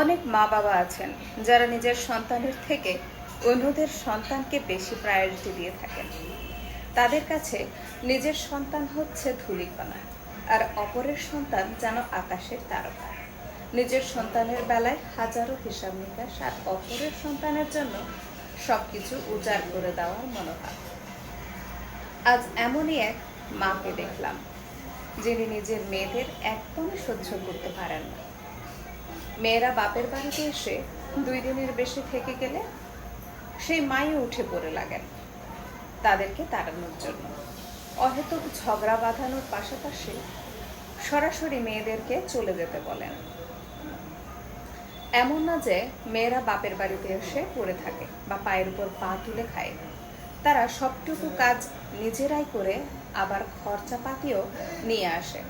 অনেক মা বাবা আছেন যারা নিজের সন্তানের থেকে অন্যদের সন্তানকে বেশি প্রায়োরিটি দিয়ে থাকেন। তাদের কাছে নিজের সন্তান হচ্ছে ধূলিকণা আর অপরের সন্তান যেন আকাশের তারকা। নিজের সন্তানের বেলায় হাজারো হিসাব নিকাশ আর অপরের সন্তানের জন্য সবকিছু উজাড় করে দেওয়ার মনোভাব। আজ এমনই এক মাকে দেখলাম, যিনি নিজের মেয়েদের একদমই সহ্য করতে পারেন না। মেয়েরা বাপের বাড়িতে এসে দুই দিনের বেশি থেকে গেলে সেই মাই উঠে পড়ে লাগেন। তাদেরকে তাড়ানোর জন্য। অহেতুক ঝগড়া বাঁধানোর পাশাপাশি সরাসরি মেয়েদেরকে চলে যেতে বলেন। এমন না যে মেয়েরা বাপের বাড়িতে এসে পড়ে থাকে বা পায়ের উপর পা তুলে খায়। তারা সবটুকু কাজ নিজেরাই করে আবার খরচা পাতিও নিয়ে আসে।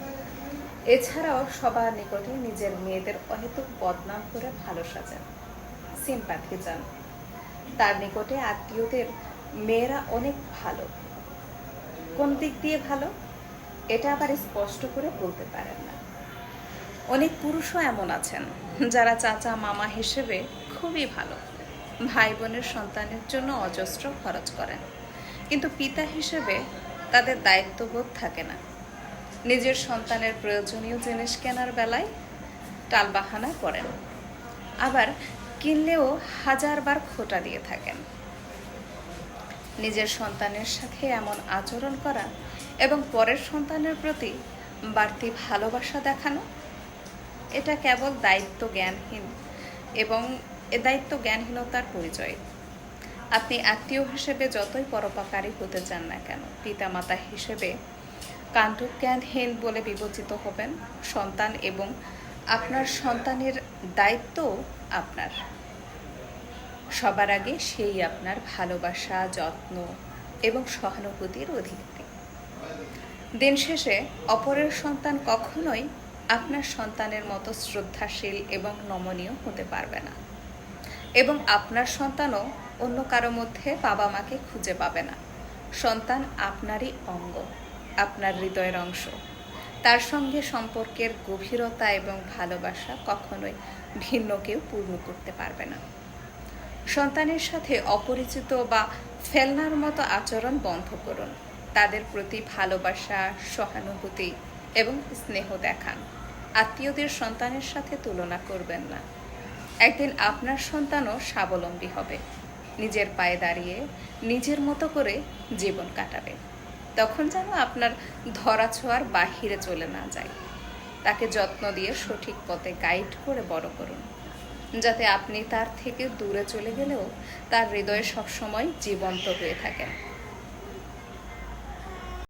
এছাড়াও সবার নিকটে নিজের মেয়েদের অহেতুক বদনাম করে ভালো সাজান সিম্পাথি যান তার নিকটে আত্মীয়দের মেয়েরা অনেক ভালো। কোন দিক দিয়ে ভালো? এটা আবার স্পষ্ট করে বলতে পারেন না। অনেক পুরুষও এমন আছেন, যারা চাচা মামা হিসেবে খুবই ভালো। ভাই বোনের সন্তানের জন্য অজস্র খরচ করেন। কিন্তু পিতা হিসেবে তাদের দায়িত্ববোধ থাকে না। নিজের সন্তানের প্রয়োজনীয় জিনিস কেনার বেলায় টালবাহানা করেন। আবার কিনলেও হাজারবার খোটা দিয়ে থাকেন। নিজের সন্তানের সাথে এমন আচরণ করা এবং পরের সন্তানের প্রতি বাড়তি ভালোবাসা দেখানো, এটা কেবল দায়িত্ব জ্ঞানহীন এবং এ দায়িত্ব জ্ঞানহীনতার পরিচয়। আপনি আত্মীয় হিসেবে যতই পরোপকারী হতে চান না কেন, পিতামাতা হিসেবে কাণ্ডজ্ঞানহীন বলে বিবেচিত হবেন সন্তান এবং আপনার সন্তানের দায়িত্ব আপনার। সবার আগে সেই আপনার ভালোবাসা, যত্ন এবং সহানুভূতির অধিকারী। দিন শেষে অপরের সন্তান কখনোই আপনার সন্তানের মতো শ্রদ্ধাশীল এবং নমনীয় হতে পারবে না এবং আপনার সন্তানও অন্য কারও মধ্যে বাবা মাকে খুঁজে পাবে না। সন্তান আপনারই অঙ্গ। আপনার হৃদয়ের অংশ। তার সঙ্গে সম্পর্কের গভীরতা এবং ভালোবাসা কখনোই ভিন্ন কেউ পূর্ণ করতে পারবে না। সন্তানের সাথে অপরিচিত বা ফেলনার মতো আচরণ বন্ধ করুন। তাদের প্রতি ভালোবাসা, সহানুভূতি এবং স্নেহ দেখান। আত্মীয়দের সন্তানের সাথে তুলনা করবেন না। একদিন আপনার সন্তানও স্বাবলম্বী হবে। নিজের পায়ে দাঁড়িয়ে নিজের মতো করে জীবন কাটাবে। তখন যেন আপনার ধরা ছোঁয়ার বাহিরে চলে না যায়। তাকে যত্ন দিয়ে সঠিক পথে গাইড করে বড় করুন। যাতে আপনি তার থেকে দূরে চলে গেলেও তার হৃদয়ে সবসময় জীবন্ত হয়ে থাকেন।